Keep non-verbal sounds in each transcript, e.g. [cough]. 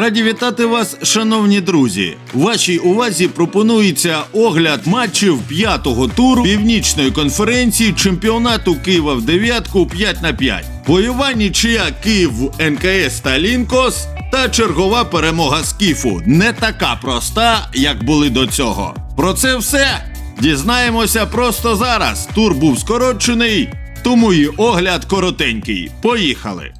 Раді вітати вас, шановні друзі. Вашій увазі пропонується огляд матчів п'ятого туру північної конференції чемпіонату Києва в дев'ятку 5 на 5. Бойова нічия Київ НКС та Лінкос та чергова перемога Скіфу не така проста, як були до цього. Про це все дізнаємося просто зараз. Тур був скорочений, тому і огляд коротенький. Поїхали!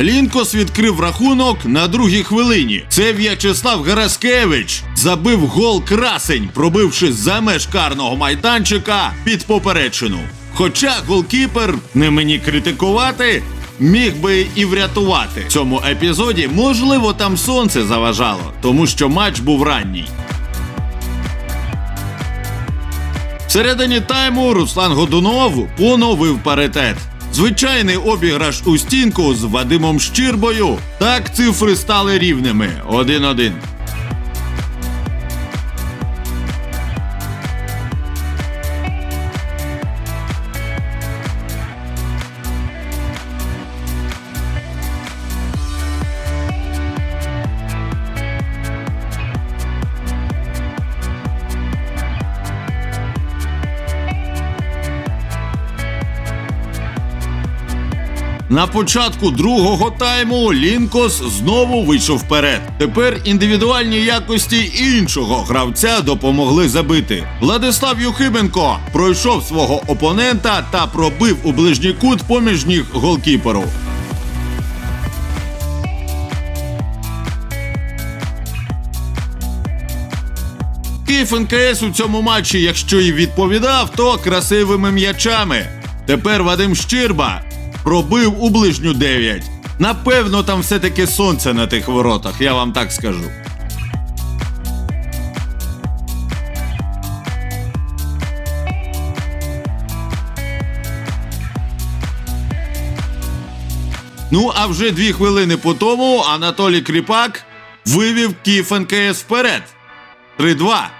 Лінкос відкрив рахунок на другій хвилині. Це В'ячеслав Гераскевич забив гол красень, пробивши за меж карного майданчика під поперечину. Хоча голкіпер, не мені критикувати, міг би і врятувати. В цьому епізоді, можливо, там сонце заважало, тому що матч був ранній. Всередині тайму Руслан Годунов поновив паритет. Звичайний обіграш у стінку з Вадимом Щірбою. Так цифри стали рівними 1-1. На початку другого тайму Лінкос знову вийшов вперед. Тепер індивідуальні якості іншого гравця допомогли забити. Владислав Юхименко пройшов свого опонента та пробив у ближній кут поміж ніг голкіперу. Київ НКС у цьому матчі, якщо і відповідав, то красивими м'ячами. Тепер Вадим Щирба пробив у ближню 9. Напевно, там все-таки сонце на тих воротах, я вам так скажу. Ну, а вже дві хвилини по тому Анатолій Кріпак вивів Київ НКС вперед. 3-2.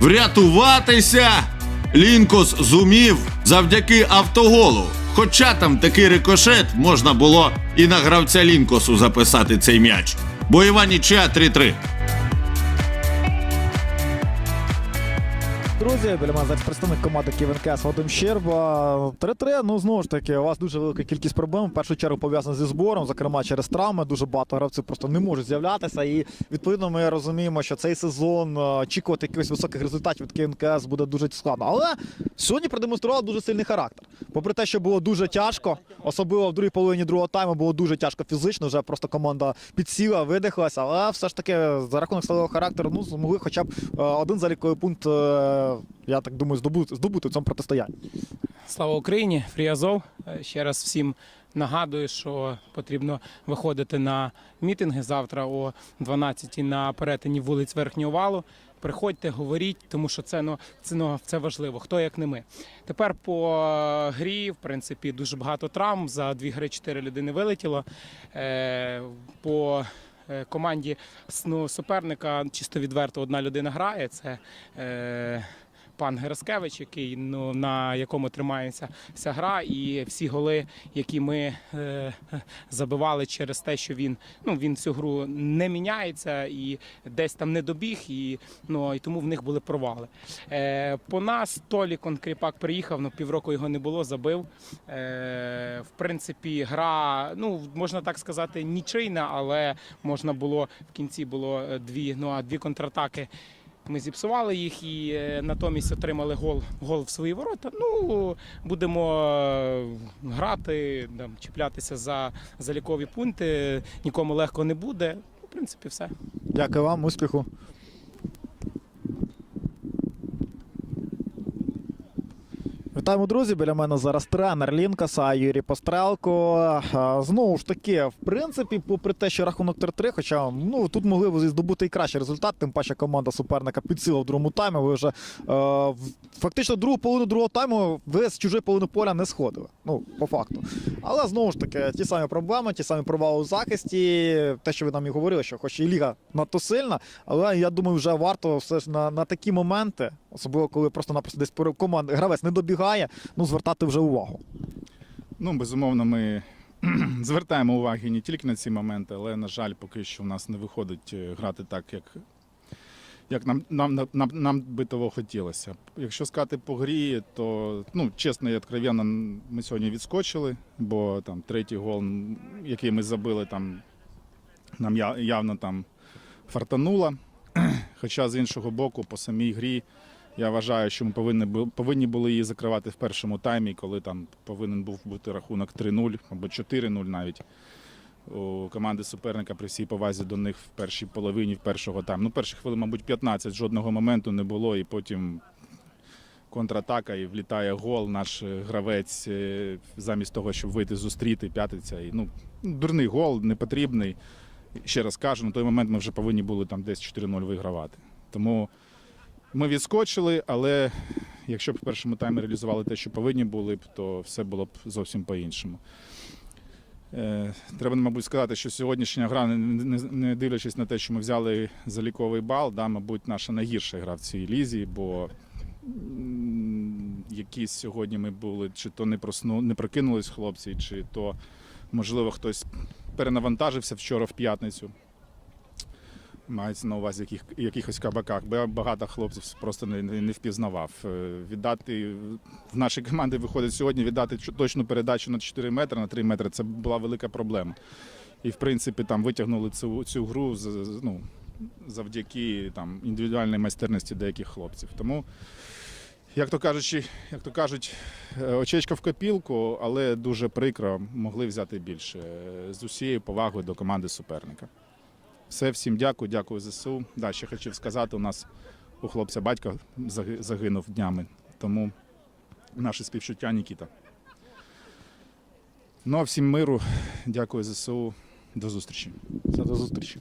Врятуватися Лінкос зумів завдяки автоголу. Хоча там такий рикошет можна було і на гравця Лінкосу записати цей м'яч. Бойова нічия 3-3. Друзі, біля мене зараз представник команди КВНКС Вадим Щерба. 3-3, ну знову ж таки, у вас дуже велика кількість проблем. В першу чергу пов'язана зі збором, зокрема через травми. Дуже багато гравців просто не можуть з'являтися. І відповідно ми розуміємо, що цей сезон е, очікувати якихось високих результатів від КНКС буде дуже складно. Але сьогодні продемонстрували дуже сильний характер. Попри те, що було дуже тяжко, особливо в другій половині другого тайму було дуже тяжко фізично. Вже просто команда підсіла, видихлася, але все ж таки за рахунок свого характеру ну змогли хоча б е, один заліковий пункт. Я так думаю, здобути, здобути в цьому протистоянні. Слава Україні! Фріазов. Е, Ще раз всім нагадую, що потрібно виходити на мітинги завтра о 12 на перетині вулиць Верхнього валу. Приходьте, говоріть, тому що це ну це ну, це важливо. Хто як не ми. Тепер по е, грі, в принципі, дуже багато травм. За дві гри чотири людини вилетіло. Е, по команді ну, суперника чисто відверто одна людина грає. Це е, пан Гераскевич, який ну на якому тримається вся гра, і всі голи, які ми е, забивали через те, що він ну він всю гру не міняється і десь там не добіг, і ну і тому в них були провали. Е, по нас Толі Конкріпак приїхав, ну півроку його не було, забив. Е, в принципі, гра, ну можна так сказати, нічийна, але можна було в кінці було е, дві, ну а дві контратаки. Ми зіпсували їх і е, натомість отримали гол, гол в свої ворота. Ну будемо е, грати, там, чіплятися за залікові пункти. Нікому легко не буде. В принципі, все. Дякую вам, успіху. Вітаємо, друзі. Біля мене зараз тренер Лінкаса Юрій Пострелко. Знову ж таки, в принципі, попри те, що рахунок 3-3, хоча ну тут могли б здобути і кращий результат, тим паче команда суперника підсила в другому таймі. Ви вже е, фактично другу половину другого тайму ви з чужої половини поля не сходили. Ну, по факту. Але знову ж таки, ті самі проблеми, ті самі провали у захисті. Те, що ви нам і говорили, що хоч і ліга надто сильна, але я думаю, вже варто все ж на, на такі моменти, особливо коли просто-напросто десь команда гравець не добігає, ну звертати вже увагу. Ну, безумовно, ми [clears throat] звертаємо уваги не тільки на ці моменти, але, на жаль, поки що в нас не виходить е, грати так, як, як нам, нам, нам, нам би того хотілося. Якщо сказати по грі, то ну, чесно і откровенно, ми сьогодні відскочили, бо там третій гол, який ми забили, там нам явно там фартануло. [clears throat] Хоча з іншого боку, по самій грі. Я вважаю, що ми повинні, повинні були її закривати в першому таймі, коли там повинен був бути рахунок 3-0 або 4-0 навіть. У команди суперника при всій повазі до них в першій половині в першого тайму. Ну, перших хвилин, мабуть, 15, жодного моменту не було, і потім контратака і влітає гол. Наш е, гравець е, замість того, щоб вийти зустріти, п'ятиться. І, ну, дурний гол, непотрібний. Ще раз кажу, на той момент ми вже повинні були там десь 4-0 вигравати. Тому ми відскочили, але якщо б в першому таймі реалізували те, що повинні були б, то все було б зовсім по-іншому. Е, Треба, мабуть, сказати, що сьогоднішня гра, не, дивлячись на те, що ми взяли заліковий бал, да, мабуть, наша найгірша гра в цій лізі, бо якісь сьогодні ми були, чи то не, просну, не прокинулись хлопці, чи то, можливо, хтось перенавантажився вчора в п'ятницю. Мається на увазі яких, якихось кабаках, бо я багато хлопців просто не, не, впізнавав. Е, Віддати в нашій команді виходить сьогодні віддати точну передачу на 4 метри, на 3 метри це була велика проблема. І в принципі там витягнули цю, цю гру ну, завдяки там, індивідуальній майстерності деяких хлопців. Тому, як то кажучи, як то кажуть, е, очечка в копілку, але дуже прикро могли взяти більше е, з усією повагою до команди суперника. Все, всім дякую, дякую ЗСУ. Да, ще хотів сказати, у нас у хлопця батька загинув днями, тому наше співчуття Нікіта. Ну а всім миру, дякую ЗСУ. До зустрічі. До зустрічі.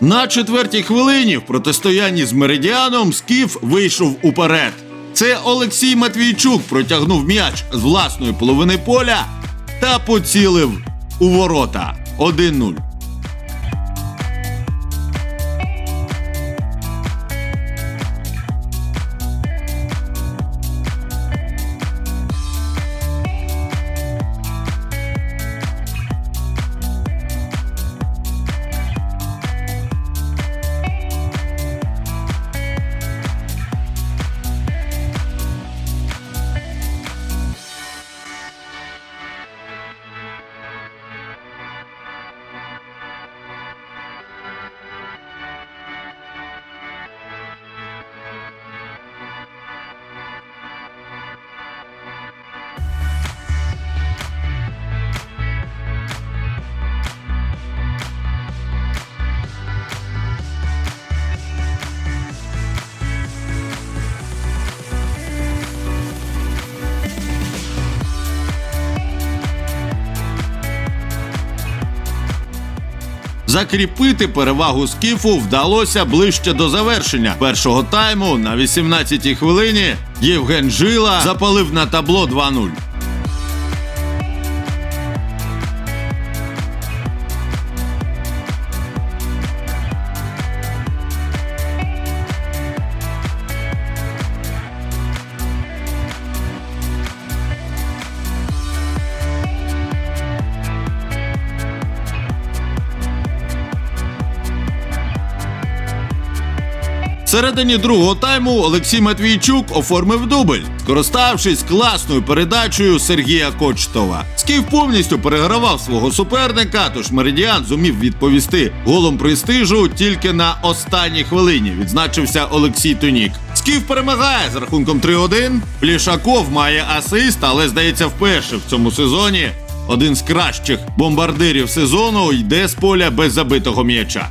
На четвертій хвилині в протистоянні з Меридіаном Скіф вийшов уперед. Це Олексій Матвійчук протягнув м'яч з власної половини поля та поцілив у ворота 1-0. Закріпити перевагу скіфу вдалося ближче до завершення першого тайму на 18-й хвилині. Євген Жила запалив на табло 2-0. Всередині другого тайму Олексій Матвійчук оформив дубль, скориставшись класною передачею Сергія Кочтова. Скіф повністю перегравав свого суперника, тож Меридіан зумів відповісти голом престижу тільки на останній хвилині. Відзначився Олексій Тунік. Скіф перемагає з рахунком 3-1. Плішаков має асист, але здається, вперше в цьому сезоні один з кращих бомбардирів сезону йде з поля без забитого м'яча.